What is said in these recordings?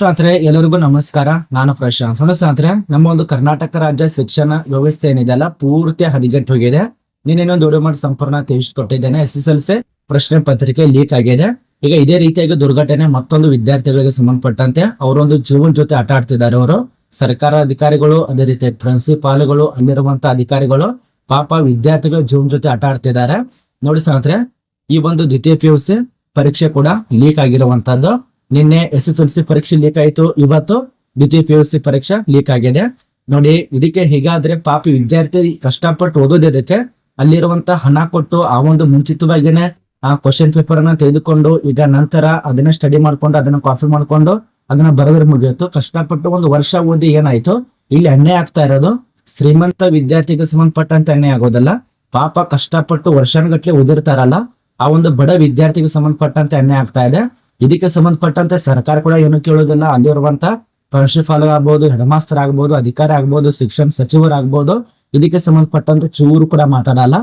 ಸ್ನೇಹಿತರೆ ಎಲ್ಲರಿಗೂ ನಮಸ್ಕಾರ. ನಾನು ಪ್ರಶಾಂತ್. ಸ್ನೇಹಿತರೆ ನಮ್ಮ ಒಂದು ಕರ್ನಾಟಕ ರಾಜ್ಯ ಶಿಕ್ಷಣ ವ್ಯವಸ್ಥೆ ಏನಿದೆಯಲ್ಲ, ಪೂರ್ತಿ ಹದಿಗೆಟ್ಟು ಹೋಗಿದೆ ನೀನೇನೊಂದು ವಿಡಿಯೋ ಮಾಡಿ ಸಂಪೂರ್ಣ ತಿಳಿಸ್ಕೊಟ್ಟಿದ್ದೇನೆ. ಎಸ್ ಎಸ್ ಎಲ್ ಸಿ ಪ್ರಶ್ನೆ ಪತ್ರಿಕೆ ಲೀಕ್ ಆಗಿದೆ. ಈಗ ಇದೇ ರೀತಿಯಾಗಿ ದುರ್ಘಟನೆ ಮತ್ತೊಂದು ವಿದ್ಯಾರ್ಥಿಗಳಿಗೆ ಸಂಬಂಧಪಟ್ಟಂತೆ ಅವರೊಂದು ಜೀವನ ಜೊತೆ ಆಟ ಆಡ್ತಿದ್ದಾರೆ ಅವರು. ಸರ್ಕಾರ ಅಧಿಕಾರಿಗಳು, ಅದೇ ರೀತಿ ಪ್ರಿನ್ಸಿಪಾಲ್ಗಳು ಅಲ್ಲಿರುವಂತಹ ಅಧಿಕಾರಿಗಳು, ಪಾಪ ವಿದ್ಯಾರ್ಥಿಗಳು ಜೀವನ ಜೊತೆ ಆಟ ಆಡ್ತಿದ್ದಾರೆ. ನೋಡಿ ಸ್ನೇಹಿತರೆ ಈ ಒಂದು ದ್ವಿತೀಯ ಪಿ ಪರೀಕ್ಷೆ ಕೂಡ ಲೀಕ್ ಆಗಿರುವಂತದ್ದು ನಿನ್ನೆ ಎಸ್ ಎಸ್ ಎಲ್ ಸಿ ಪರೀಕ್ಷೆ ಲೀಕ್ ಆಯಿತು. ಇವತ್ತು ದ್ವಿತೀಯ ಪಿ ಯು ಸಿ ಪರೀಕ್ಷೆ ಲೀಕ್ ಆಗಿದೆ. ನೋಡಿ, ಇದಕ್ಕೆ ಹೀಗಾದ್ರೆ ಪಾಪಿ ವಿದ್ಯಾರ್ಥಿ ಕಷ್ಟಪಟ್ಟು ಓದೋದಕ್ಕೆ ಅಲ್ಲಿರುವಂತ ಹಣ ಕೊಟ್ಟು ಆ ಒಂದು ಮುಂಚಿತವಾಗಿನೇ ಆ ಕ್ವಶನ್ ಪೇಪರ್ ಅನ್ನ ತೆಗೆದುಕೊಂಡು ಈಗ ನಂತರ ಅದನ್ನ ಸ್ಟಡಿ ಮಾಡ್ಕೊಂಡು, ಅದನ್ನ ಕಾಫಿ ಮಾಡ್ಕೊಂಡು, ಅದನ್ನ ಬರೆದ್ರೆ ಮುಗಿಯಿತು ಕಷ್ಟಪಟ್ಟು ಒಂದು ವರ್ಷ ಓದಿ ಏನಾಯ್ತು? ಇಲ್ಲಿ ಅನ್ಯಾಯ ಆಗ್ತಾ ಇರೋದು. ಶ್ರೀಮಂತ ವಿದ್ಯಾರ್ಥಿಗೆ ಸಂಬಂಧಪಟ್ಟಂತೆ ಅನ್ಯಾಯ ಆಗೋದಲ್ಲ. ಪಾಪ ಕಷ್ಟಪಟ್ಟು ವರ್ಷಾನುಗಟ್ಲೆ ಓದಿರ್ತಾರಲ್ಲ. ಆ ಒಂದು ಬಡ ವಿದ್ಯಾರ್ಥಿಗೆ ಸಂಬಂಧಪಟ್ಟಂತೆ ಅನ್ಯಾಯ ಆಗ್ತಾ ಇದೆ. ಇದಕ್ಕೆ ಸಂಬಂಧಪಟ್ಟಂತೆ ಸರ್ಕಾರ ಕೂಡ ಏನು ಕೇಳೋದಿಲ್ಲ ಅಲ್ಲಿರುವಂತ ಪ್ರಾಂಶುಪಾಲರ್ ಆಗ್ಬೋದು ಹೆಡ್ ಆಗ್ಬೋದು ಅಧಿಕಾರಿ ಆಗ್ಬೋದು ಶಿಕ್ಷಣ ಸಚಿವರಾಗ್ಬೋದು, ಇದಕ್ಕೆ ಸಂಬಂಧಪಟ್ಟಂತೆ ಚೂರು ಕೂಡ ಮಾತಾಡಲ್ಲ.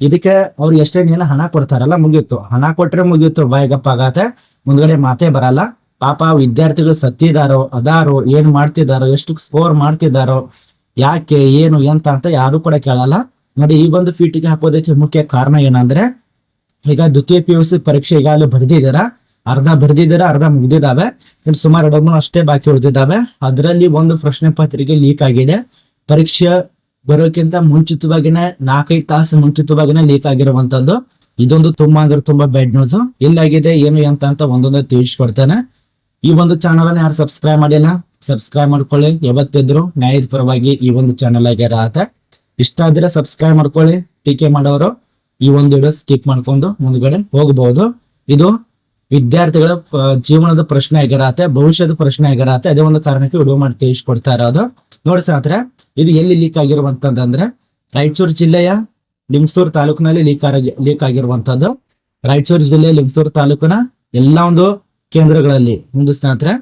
ಇದಕ್ಕೆ ಅವ್ರು ಎಷ್ಟೇ ನೀನು ಹಣ ಕೊಡ್ತಾರಲ್ಲ ಮುಗಿಯಿತು ಹಣ ಕೊಟ್ರೆ ಮುಗಿಯಿತು ಬಾಯಿಗಪ್ಪ ಆಗತ್ತೆ. ಮುಂದ್ಗಡೆ ಮಾತೇ ಬರಲ್ಲ. ಪಾಪ ವಿದ್ಯಾರ್ಥಿಗಳು ಸತ್ತಿದಾರೋ, ಅದಾರೋ, ಏನ್ ಮಾಡ್ತಿದಾರೋ, ಎಷ್ಟು ಸ್ಕೋರ್ ಮಾಡ್ತಿದಾರೋ, ಯಾಕೆ, ಏನು, ಎಂತ ಅಂತ ಯಾರು ಕೂಡ ಕೇಳಲ್ಲ. ನೋಡಿ, ಈ ಒಂದು ಫೀಟಿಗೆ ಹಾಕೋದಕ್ಕೆ ಮುಖ್ಯ ಕಾರಣ ಏನಂದ್ರೆ, ಈಗ ದ್ವಿತೀಯ ಪಿ ಯು ಸಿ ಪರೀಕ್ಷೆ ಈಗಾಗಲೇ ಬರೆದಿದ್ದಾರ. ಅರ್ಧ ಬರೆದಿದ್ದಾರೆ ಅರ್ಧ ಮುಗಿದಿದ್ದಾವೆ ಇನ್ನು ಸುಮಾರು ಎರಡು ಮೂರು ಅಷ್ಟೇ ಬಾಕಿ ಉಳಿದಿದ್ದಾವೆ ಅದರಲ್ಲಿ ಒಂದು ಪ್ರಶ್ನೆ ಪತ್ರಿಕೆ ಲೀಕ್ ಆಗಿದೆ. ಪರೀಕ್ಷೆ ಬರೋಕ್ಕಿಂತ ಮುಂಚಿತವಾಗಿನೇ ನಾಲ್ಕೈದು ತಾಸು ಮುಂಚಿತವಾಗಿನೇ ಲೀಕ್ ಆಗಿರುವಂತದ್ದು. ಇದೊಂದು ತುಂಬಾ ಅಂದ್ರೆ ತುಂಬಾ ಬ್ಯಾಡ್ ನ್ಯೂಸ್ ಇಲ್ಲಾಗಿದೆ, ಏನು ಅಂತ ಅಂತ ಒಂದೊಂದು ತಿಳಿಸ್ಕೊಡ್ತೇನೆ. ಈ ಒಂದು ಚಾನಲ್ ಅನ್ನ ಯಾರು ಸಬ್ಸ್ಕ್ರೈಬ್ ಮಾಡಿಲ್ಲ ಸಬ್ಸ್ಕ್ರೈಬ್ ಮಾಡ್ಕೊಳ್ಳಿ. ಯಾವತ್ತಿದ್ರು ನ್ಯಾಯದ ಪರವಾಗಿ ಈ ಒಂದು ಚಾನಲ್ ಆಗಿ ಇರತ್ತೆ ಇಷ್ಟ ಆದ್ರೆ ಸಬ್ಸ್ಕ್ರೈಬ್ ಮಾಡ್ಕೊಳ್ಳಿ. ಟೀಕೆ ಮಾಡೋರು ಈ ಒಂದು ವಿಡಿಯೋ ಸ್ಕಿಪ್ ಮಾಡ್ಕೊಂಡು ಮುಂದ್ಗಡೆ ಹೋಗಬಹುದು ಇದು ವಿದ್ಯಾರ್ಥಿಗಳ ಜೀವನದ ಪ್ರಶ್ನೆ ಆಗಿರತ್ತೆ, ಭವಿಷ್ಯದ ಪ್ರಶ್ನೆ ಆಗಿರತ್ತೆ, ಅದೇ ಒಂದು ಕಾರಣಕ್ಕೆ ವಿಡಿಯೋ ಮಾಡಿ ತಿಳಿಸ್ಕೊಡ್ತಾ ಇರೋದು. ನೋಡಿ ಸಾತ್ರೆ ಇದು ಎಲ್ಲಿ ಲೀಕ್ ಆಗಿರುವಂತಂದ್ರೆ ರಾಯಚೂರು ಜಿಲ್ಲೆಯ ಲಿಂಗಸೂರು ತಾಲೂಕಿನಲ್ಲಿ ಲೀಕ್ ಆಗಿ ಲೀಕ್ ಆಗಿರುವಂತದ್ದು. ರಾಯಚೂರು ಜಿಲ್ಲೆ, ಲಿಂಗಸೂರು ತಾಲೂಕಿನ ಎಲ್ಲಾ ಒಂದು ಕೇಂದ್ರಗಳಲ್ಲಿ, ಒಂದು ಸ್ನೇಹಿತರೆ,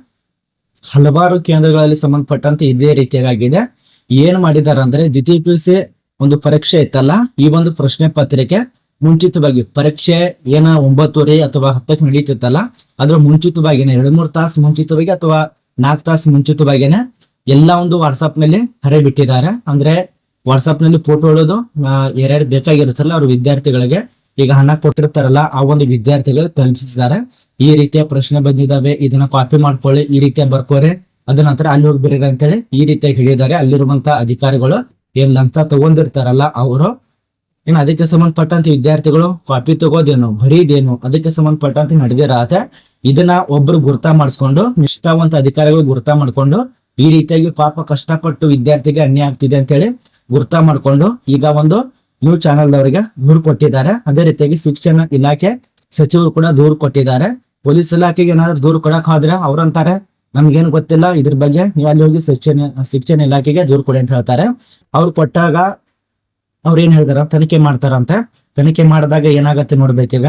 ಹಲವಾರು ಕೇಂದ್ರಗಳಲ್ಲಿ ಸಂಬಂಧಪಟ್ಟಂತೆ ಇದೇ ರೀತಿಯಾಗಿದೆ. ಏನ್ ಮಾಡಿದಾರೆ ಅಂದ್ರೆ ದ್ವಿತೀಯ ಪಿ ಯು ಸಿ ಒಂದು ಪರೀಕ್ಷೆ ಇತ್ತಲ್ಲ, ಈ ಒಂದು ಪ್ರಶ್ನೆ ಪತ್ರಿಕೆ ಮುಂಚಿತವಾಗಿ ಪರೀಕ್ಷೆ ಏನ ಒಂಬತ್ತುವರೆ ಅಥವಾ ಹತ್ತಕ್ಕೆ ನಡೀತಿತ್ತಲ್ಲ, ಅದ್ರ ಮುಂಚಿತವಾಗಿನೇ ಎರಡು ಮೂರು ತಾಸು ಮುಂಚಿತವಾಗಿ ಅಥವಾ ನಾಲ್ಕು ತಾಸು ಮುಂಚಿತವಾಗಿನೇ ಎಲ್ಲ ಒಂದು ವಾಟ್ಸಪ್ನಲ್ಲಿ ಹರೆ ಬಿಟ್ಟಿದ್ದಾರೆ ಅಂದ್ರೆ ವಾಟ್ಸಪ್ನಲ್ಲಿ ಫೋಟೋ ಇಡೋದು ಯಾರ್ಯಾರು ಬೇಕಾಗಿರುತ್ತಲ್ಲ ಅವ್ರ ವಿದ್ಯಾರ್ಥಿಗಳಿಗೆ ಈಗ ಹಣ ಕೊಟ್ಟಿರ್ತಾರಲ್ಲ, ಆ ಒಂದು ವಿದ್ಯಾರ್ಥಿಗಳು ತಲುಪಿಸಿದ್ದಾರೆ. ಈ ರೀತಿಯ ಪ್ರಶ್ನೆ ಬಂದಿದ್ದಾವೆ, ಇದನ್ನ ಕಾಪಿ ಮಾಡ್ಕೊಳ್ಳಿ, ಈ ರೀತಿಯ ಬರ್ಕೋರೆ, ಅದ ನಂತರ ಅಲ್ಲಿ ಹೋಗಿ ಬರೀರಿ ಅಂತೇಳಿ ಈ ರೀತಿಯಾಗಿ ಹೇಳಿದ್ದಾರೆ. ಅಲ್ಲಿರುವಂತ ಅಧಿಕಾರಿಗಳು ಏನ್ ಲಂಚ ತಗೊಂಡಿರ್ತಾರಲ್ಲ, ಅವರು ಇನ್ನು ಅದಕ್ಕೆ ಸಂಬಂಧಪಟ್ಟಂತ ವಿದ್ಯಾರ್ಥಿಗಳು ಕಾಪಿ ತಗೋದೇನು, ಬರೀದೇನು, ಅದಕ್ಕೆ ಸಂಬಂಧಪಟ್ಟಂತ ನಡೆದಿರತ್ತೆ ಇದನ್ನ ಒಬ್ರು ಗುರ್ತಾ ಮಾಡಿಸ್ಕೊಂಡು, ನಿಷ್ಠಾವಂತ ಅಧಿಕಾರಿಗಳು ಗುರ್ತಾ ಮಾಡ್ಕೊಂಡು, ಈ ರೀತಿಯಾಗಿ ಪಾಪ ಕಷ್ಟಪಟ್ಟು ವಿದ್ಯಾರ್ಥಿಗೆ ಅನ್ಯಾಯ ಆಗ್ತಿದೆ ಅಂತ ಹೇಳಿ ಗುರ್ತಾ ಮಾಡ್ಕೊಂಡು, ಈಗ ಒಂದು ನ್ಯೂ ಚಾನೆಲ್ ಅವರಿಗೆ ದೂರು ಕೊಟ್ಟಿದ್ದಾರೆ. ಅದೇ ರೀತಿಯಾಗಿ ಶಿಕ್ಷಣ ಇಲಾಖೆ ಸಚಿವರು ಕೂಡ ದೂರು ಕೊಟ್ಟಿದ್ದಾರೆ. ಪೊಲೀಸ್ ಇಲಾಖೆಗೆ ಏನಾದ್ರು ದೂರು ಕೊಡಕ್ ಹೋದ್ರೆ ಅವ್ರಂತಾರೆ ನಮ್ಗೇನು ಗೊತ್ತಿಲ್ಲ, ಇದ್ರ ಬಗ್ಗೆ ನೀವು ಅಲ್ಲಿ ಹೋಗಿ ಶಿಕ್ಷಣ ಶಿಕ್ಷಣ ಇಲಾಖೆಗೆ ದೂರು ಕೊಡಿ ಅಂತ ಹೇಳ್ತಾರೆ. ಅವ್ರು ಕೊಟ್ಟಾಗ ಅವ್ರು ಏನ್ ಹೇಳ್ತಾರ ತನಿಖೆ ಮಾಡ್ತಾರಂತೆ ತನಿಖೆ ಮಾಡಿದಾಗ ಏನಾಗತ್ತೆ ನೋಡ್ಬೇಕೀಗ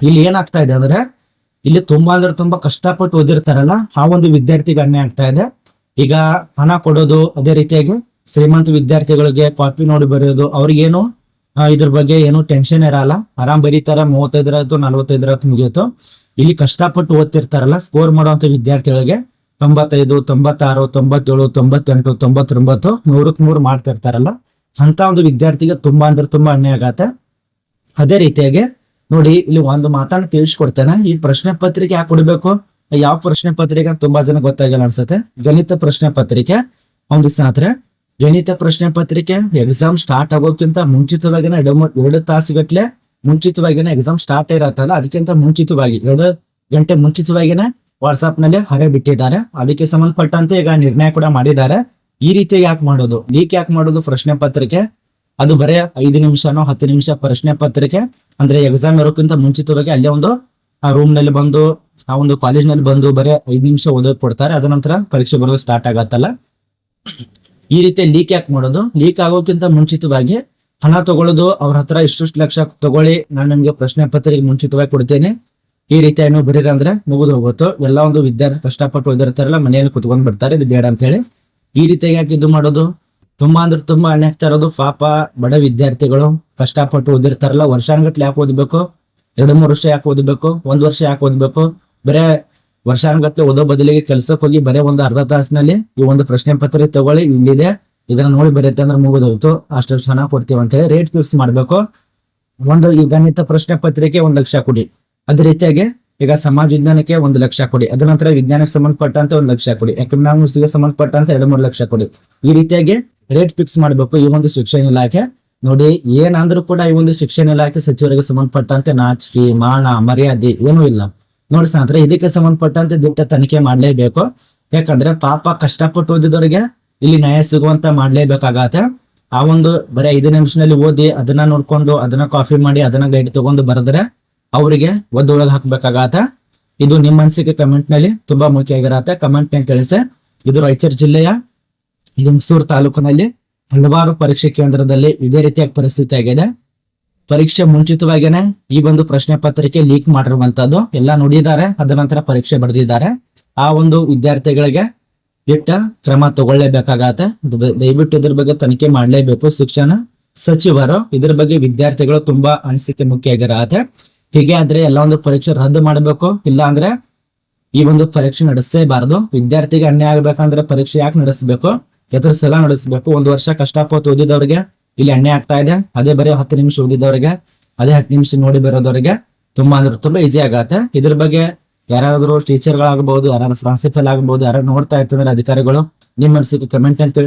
ಇಲ್ಲಿ ಏನಾಗ್ತಾ ಇದೆ ಅಂದ್ರೆ, ಇಲ್ಲಿ ತುಂಬಾ ಅಂದ್ರೆ ತುಂಬಾ ಕಷ್ಟಪಟ್ಟು ಓದಿರ್ತಾರಲ್ಲ, ಆ ಒಂದು ವಿದ್ಯಾರ್ಥಿಗೆ ಅನ್ಯಾಯ ಆಗ್ತಾ ಇದೆ. ಈಗ ಹಣ ಕೊಡೋದು ಅದೇ ರೀತಿಯಾಗಿ ಶ್ರೀಮಂತ ವಿದ್ಯಾರ್ಥಿಗಳಿಗೆ ಕಾಪಿ ನೋಡಿ ಬರೆಯೋದು, ಅವ್ರಿಗೇನು ಇದ್ರ ಬಗ್ಗೆ ಏನು ಟೆನ್ಷನ್ ಇರಲ್ಲ. ಆರಾಮ್ ಬರೀತಾರ ಮೂವತ್ತೈದರತ್ತು ನಲ್ವತ್ತೈದರತ್ತು ಮುಗಿಯುತ್ತೋ. ಇಲ್ಲಿ ಕಷ್ಟಪಟ್ಟು ಓದ್ತಿರ್ತಾರಲ್ಲ ಸ್ಕೋರ್ ಮಾಡುವಂತ ವಿದ್ಯಾರ್ಥಿಗಳಿಗೆ ತೊಂಬತ್ತೈದು, ತೊಂಬತ್ತಾರು, ತೊಂಬತ್ತೇಳು, ತೊಂಬತ್ತೆಂಟು, ತೊಂಬತ್ತೊಂಬತ್ತು ನೂರಕ್ ನೂರು ಮಾಡ್ತಿರ್ತಾರಲ್ಲ. ಅಂತ ಒಂದು ವಿದ್ಯಾರ್ಥಿಗೆ ತುಂಬಾ ಅಂದ್ರೆ ತುಂಬಾ ಅನ್ಯಾಯ ಆಗತ್ತೆ. ಅದೇ ರೀತಿಯಾಗಿ ನೋಡಿ, ಇಲ್ಲಿ ಒಂದು ಮಾತನ್ನ ತಿಳಿಸ್ಕೊಡ್ತೇನೆ. ಈ ಪ್ರಶ್ನೆ ಪತ್ರಿಕೆ ಯಾಕೆ ಕೊಡ್ಬೇಕು? ಯಾವ ಪ್ರಶ್ನೆ ಪತ್ರಿಕೆ ತುಂಬಾ ಜನ ಗೊತ್ತಾಗಲ್ಲ ಅನ್ಸುತ್ತೆ. ಗಣಿತ ಪ್ರಶ್ನೆ ಪತ್ರಿಕೆ. ಒಂದು ಸ್ನೇಹಿತರೆ ಗಣಿತ ಪ್ರಶ್ನೆ ಪತ್ರಿಕೆ ಎಕ್ಸಾಮ್ ಸ್ಟಾರ್ಟ್ ಆಗೋಕ್ಕಿಂತ ಮುಂಚಿತವಾಗಿನ ಎರಡು ಎರಡು ತಾಸುಗಟ್ಲೆ ಮುಂಚಿತವಾಗಿನ ಎಕ್ಸಾಮ್ ಸ್ಟಾರ್ಟ್ ಇರತ್ತಲ್ಲ, ಅದಕ್ಕಿಂತ ಮುಂಚಿತವಾಗಿ, ಎರಡು ಗಂಟೆ ಮುಂಚಿತವಾಗಿನ ವಾಟ್ಸಪ್ನಲ್ಲಿ ಹರೆ ಬಿಟ್ಟಿದ್ದಾರೆ. ಅದಕ್ಕೆ ಸಂಬಂಧಪಟ್ಟಂತೆ ಈಗ ನಿರ್ಣಯ ಕೂಡ ಮಾಡಿದ್ದಾರೆ. ಈ ರೀತಿ ಯಾಕೆ ಮಾಡೋದು? ಲೀಕ್ ಯಾಕೆ ಮಾಡೋದು? ಪ್ರಶ್ನೆ ಪತ್ರಿಕೆ? ಅದು ಬರೇ ಐದು ನಿಮಿಷನೋ ಹತ್ತು ನಿಮಿಷ ಪ್ರಶ್ನೆ ಪತ್ರಿಕೆ. ಅಂದ್ರೆ ಎಕ್ಸಾಮ್ ಇರೋಕ್ಕಿಂತ ಮುಂಚಿತವಾಗಿ ಅಲ್ಲೇ ಒಂದು, ಆ ರೂಮ್ನಲ್ಲಿ ಬಂದು, ಆ ಒಂದು ಕಾಲೇಜ್ನಲ್ಲಿ ಬಂದು ಬರೀ ಐದು ನಿಮಿಷ ಓದೋಕ್ ಕೊಡ್ತಾರೆ. ಅದ ನಂತರ ಪರೀಕ್ಷೆ ಬರೋದು ಸ್ಟಾರ್ಟ್ ಆಗತ್ತಲ್ಲ. ಈ ರೀತಿ ಲೀಕ್ ಯಾಕೆ ಮಾಡೋದು? ಲೀಕ್ ಆಗೋಕ್ಕಿಂತ ಮುಂಚಿತವಾಗಿ ಹಣ ತಗೊಳ್ಳೋದು, ಅವ್ರ ಹತ್ರ ಇಷ್ಟಷ್ಟು ಲಕ್ಷ ತಗೊಳ್ಳಿ, ನಾನು ನಿಮ್ಗೆ ಪ್ರಶ್ನೆ ಪತ್ರಿಕೆ ಮುಂಚಿತವಾಗಿ ಕೊಡ್ತೇನೆ. ಈ ರೀತಿ ಏನೋ ಬರೀರ ಅಂದ್ರೆ ಮುಗಿದು ಹೋಗುತ್ತೋ. ಎಲ್ಲ ಒಂದು ವಿದ್ಯಾರ್ಥಿ ಕಷ್ಟಪಟ್ಟು ಓದಿರ್ತಾರಲ್ಲ, ಮನೆಯಲ್ಲಿ ಕುತ್ಕೊಂಡ್ ಬಿಡ್ತಾರೆ. ಇದು ಬೇಡ ಅಂತ ಹೇಳಿ. ಈ ರೀತಿಯಾಗಿ ಯಾಕೆ ಇದು ಮಾಡೋದು? ತುಂಬಾ ಅಂದ್ರೆ ತುಂಬಾ ಅನ್ಯಾಗ್ತಾ ಇರೋದು. ಪಾಪ ಬಡ ವಿದ್ಯಾರ್ಥಿಗಳು ಕಷ್ಟಪಟ್ಟು ಓದಿರ್ತಾರಲ್ಲ, ವರ್ಷಾನುಗಟ್ಲೆ ಯಾಕೆ ಓದ್ಬೇಕು? ಎರಡು ಮೂರು ವರ್ಷ ಯಾಕೆ ಓದಬೇಕು? ಒಂದ್ ವರ್ಷ ಯಾಕೆ ಓದ್ಬೇಕು? ಬರೇ ವರ್ಷಾನುಗಟ್ಟಲೆ ಓದೋ ಬದಲಿಗೆ ಕೆಲ್ಸಕ್ಕೆ ಹೋಗಿ ಬರೇ ಒಂದು ಅರ್ಧ ತಾಸಿನಲ್ಲಿ ಈ ಒಂದು ಪ್ರಶ್ನೆ ಪತ್ರ ತಗೊಳ್ಳಿ ಇಲ್ಲಿದೆ ಇದನ್ನ ನೋಡಿ ಬರುತ್ತೆ ಅಂದ್ರೆ ಮುಗಿದೋಯ್ತು. ಅಷ್ಟು ಚೆನ್ನಾಗಿ ಕೊಡ್ತೀವಿ ಅಂತ ಹೇಳಿ ರೇಟ್ ಫಿಕ್ಸ್ ಮಾಡ್ಬೇಕು. ಒಂದು ಈ ಗಣಿತ ಪ್ರಶ್ನೆ ಪತ್ರಿಕೆ ಒಂದ್ ಲಕ್ಷ ಕೊಡಿ. ಅದೇ ರೀತಿಯಾಗಿ ಈಗ ಸಮಾಜ ವಿಜ್ಞಾನಕ್ಕೆ ಒಂದು ಲಕ್ಷ ಕೊಡಿ. ಅದ ನಂತರ ವಿಜ್ಞಾನಕ್ಕೆ ಸಂಬಂಧಪಟ್ಟಂತೆ ಒಂದು ಲಕ್ಷ ಕೊಡಿ. ಎಕನಾಮಿಕ್ಸ್ ಸಂಬಂಧಪಟ್ಟಂತೆ ಎರಡು, ಮೂರು ಲಕ್ಷ ಕೊಡಿ. ಈ ರೀತಿಯಾಗಿ ರೇಟ್ ಫಿಕ್ಸ್ ಮಾಡಬೇಕು ಈ ಒಂದು ಶಿಕ್ಷಣ ಇಲಾಖೆ. ನೋಡಿ, ಏನಂದ್ರೂ ಕೂಡ ಈ ಒಂದು ಶಿಕ್ಷಣ ಇಲಾಖೆ ಸಚಿವರಿಗೆ ಸಂಬಂಧಪಟ್ಟಂತೆ ನಾಚಿಕೆ, ಮಾನ, ಮರ್ಯಾದೆ ಏನೂ ಇಲ್ಲ. ನೋಡಿ ಸ್ನೇಹಿತರೆ, ಇದಕ್ಕೆ ಸಂಬಂಧಪಟ್ಟಂತೆ ದಿಟ್ಟ ತನಿಖೆ ಮಾಡಲೇಬೇಕು. ಯಾಕಂದ್ರೆ ಪಾಪ ಕಷ್ಟಪಟ್ಟು ಓದಿದವರಿಗೆ ಇಲ್ಲಿ ನ್ಯಾಯ ಸಿಗುವಂತ ಮಾಡ್ಲೇಬೇಕಾಗತ್ತೆ. ಆ ಒಂದು ಬರೀ ಐದು ನಿಮಿಷದಲ್ಲಿ ಓದಿ, ಅದನ್ನ ನೋಡ್ಕೊಂಡು, ಅದನ್ನ ಕಾಫಿ ಮಾಡಿ, ಅದನ್ನ ಗೈಡ್ ತಗೊಂಡು ಬರೆದ್ರೆ ಅವರಿಗೆ ಒದ್ದೊಳಗೆ ಹಾಕ್ಬೇಕಾಗತ್ತ ಇದು ನಿಮ್ಮ ಅನಿಸಿಕೆ ಕಮೆಂಟ್ನಲ್ಲಿ ತುಂಬಾ ಮುಖ್ಯ ಆಗಿರತ್ತೆ ಕಮೆಂಟ್ನಲ್ಲಿ ತಿಳಿಸಿ. ಇದು ರಾಯಚೂರು ಜಿಲ್ಲೆಯ ಲಿಂಗಸೂರು ತಾಲೂಕಿನಲ್ಲಿ ಹಲವಾರು ಪರೀಕ್ಷೆ ಕೇಂದ್ರದಲ್ಲಿ ಇದೇ ರೀತಿಯ ಪರಿಸ್ಥಿತಿ ಆಗಿದೆ. ಪರೀಕ್ಷೆ ಮುಂಚಿತವಾಗಿನೇ ಈ ಒಂದು ಪ್ರಶ್ನೆ ಪತ್ರಿಕೆ ಲೀಕ್ ಮಾಡಿರುವಂತದ್ದು. ಎಲ್ಲ ನೋಡಿದ್ದಾರೆ. ಅದ ನಂತರ ಪರೀಕ್ಷೆ ಬರೆದಿದ್ದಾರೆ. ಆ ಒಂದು ವಿದ್ಯಾರ್ಥಿಗಳಿಗೆ ದಿಟ್ಟ ಕ್ರಮ ತಗೊಳ್ಳೇಬೇಕಾಗತ್ತೆ ದಯವಿಟ್ಟು ಇದ್ರ ಬಗ್ಗೆ ತನಿಖೆ ಮಾಡಲೇಬೇಕು. ಶಿಕ್ಷಣ ಸಚಿವರು ಇದ್ರ ಬಗ್ಗೆ ವಿದ್ಯಾರ್ಥಿಗಳು ತುಂಬಾ ಅನಿಸಿಕೆ ಮುಖ್ಯ ಆಗಿರತ್ತೆ ಹೀಗೆ ಆದ್ರೆ ಎಲ್ಲ ಒಂದು ಪರೀಕ್ಷೆ ರದ್ದು ಮಾಡಬೇಕು. ಇಲ್ಲ ಅಂದ್ರೆ ಈ ಒಂದು ಪರೀಕ್ಷೆ ನಡೆಸಲೇಬಾರದು. ವಿದ್ಯಾರ್ಥಿಗೆ ಅನ್ಯಾಯ ಆಗ್ಬೇಕಂದ್ರೆ ಪರೀಕ್ಷೆ ಯಾಕೆ ನಡೆಸಬೇಕು? ಎದುರು ಸಲ ನಡೆಸಬೇಕು. ಒಂದು ವರ್ಷ ಕಷ್ಟಪಟ್ಟು ಓದಿದವ್ರಿಗೆ ಇಲ್ಲಿ ಅನ್ಯಾಯ ಆಗ್ತಾ ಇದೆ. ಅದೇ ಬರೀ ಹತ್ತು ನಿಮಿಷ ಓದಿದವ್ರಿಗೆ, ಅದೇ ಹತ್ತು ನಿಮಿಷ ನೋಡಿ ಬರೋದವ್ರಿಗೆ ತುಂಬಾ ಅಂದ್ರೆ ತುಂಬಾ ಈಸಿ ಆಗತ್ತೆ. ಇದ್ರ ಬಗ್ಗೆ ಯಾರಾದ್ರೂ ಟೀಚರ್ಗಳಾಗಬಹುದು ಯಾರಾದ್ರೂ ಪ್ರಿನ್ಸಿಪಲ್ ಆಗಬಹುದು ಯಾರು ನೋಡ್ತಾ ಇರ್ತಂದ್ರೆ ಅಧಿಕಾರಿಗಳು ನಿಮ್ಮ ಮನಸ್ಸಿಗೆ ಕಮೆಂಟ್ ಅಂತ